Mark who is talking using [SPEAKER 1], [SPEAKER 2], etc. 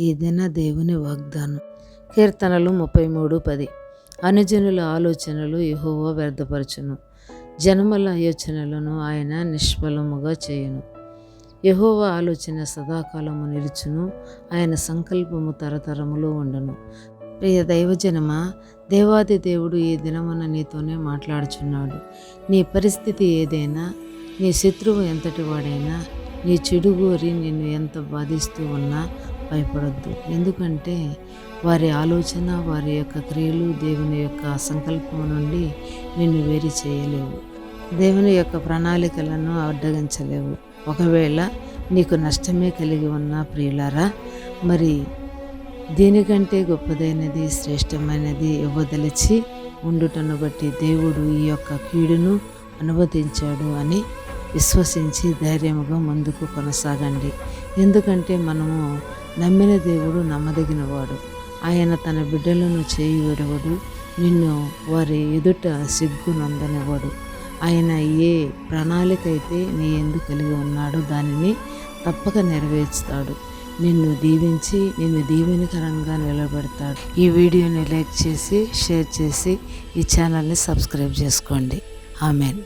[SPEAKER 1] ఈ దిన దేవుని వాగ్దానం. కీర్తనలు ముప్పై మూడు పది. అనుజనుల ఆలోచనలు యహోవో వ్యర్థపరచును. జనముల యోచనలను ఆయన నిష్ఫలముగా చేయును. యహోవ ఆలోచన సదాకాలము నిలుచును. ఆయన సంకల్పము తరతరములో ఉండును. ప్రియ దైవజనమ దేవాది దేవుడు ఈ దినమున నీతోనే మాట్లాడుచున్నాడు. నీ పరిస్థితి ఏదైనా నీ శత్రువు ఎంతటి వాడైనా నీ చెడు గోరి నిన్ను ఎంత బాధిస్తూ ఉన్నా భయపడొద్దు. ఎందుకంటే వారి ఆలోచన వారి యొక్క క్రియలు దేవుని యొక్క సంకల్పం నుండి నిన్ను వేరు చేయలేవు. దేవుని యొక్క ప్రణాళికలను అడ్డగించలేవు. ఒకవేళ నీకు నష్టమే కలిగి ఉన్న ప్రియులారా మరి దీనికంటే గొప్పదైనది శ్రేష్టమైనది ఇవ్వదలిచి ఉండుటను బట్టి దేవుడు ఈ యొక్క కీడును అనుమతించాడు అని విశ్వసించి ధైర్యముగా ముందుకు కొనసాగండి. ఎందుకంటే మనము నమ్మిన దేవుడు నమ్మదగినవాడు. ఆయన తన బిడ్డలను చేయి విడవడు నిన్ను వారి ఎదుట సిగ్గు నందనివ్వడు ఆయన ఏ ప్రణాళిక అయితే నీ ఎందు కలిగి ఉన్నాడో దానిని తప్పక నెరవేర్చుతాడు నిన్ను దీవించి నిన్ను దీవెనకరంగా నిలబెడతాడు. ఈ వీడియోని లైక్ చేసి షేర్ చేసి ఈ ఛానల్ని సబ్స్క్రైబ్ చేసుకోండి. ఆమెన్.